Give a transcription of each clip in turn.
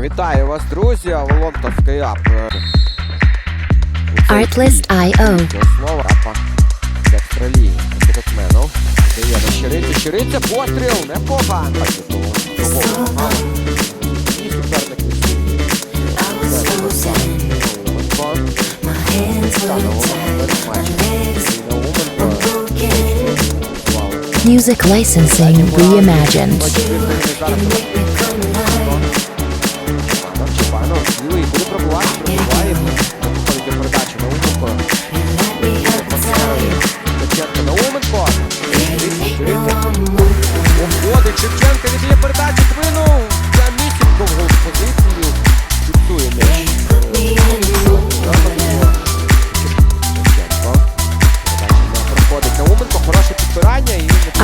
Вітаю вас, друзі! Авалон та Скайап. Artlist.io слово апа. Декстралії. Спортсменов. Дає на щирицю. Щириця постріл. Непогано. Так. І суперник. Music licensing reimagined.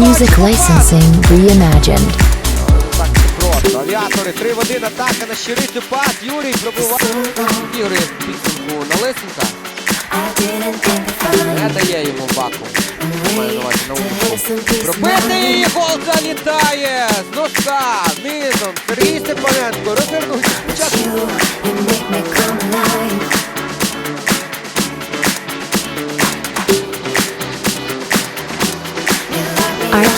Music licensing reimagined. Авіатори. 3 в 1 атака на щирицю. Пас. Юрій пробиває. Ігри підсумку на Лисенка. Не дає йому баку. Пробитий гол залітає! З носка, низом, Сергій Степаненко, розвернувся. Спочатку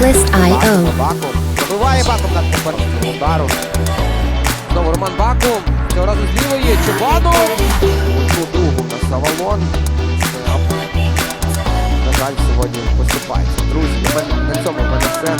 Artlist.io Баком. Забиває над попереднім удару. Знову Роман Баком. Цього разу з лівої. Чебанов. Одну другу на Савалон. На жаль, сьогодні поступається. Друзі, на цьому в мене все.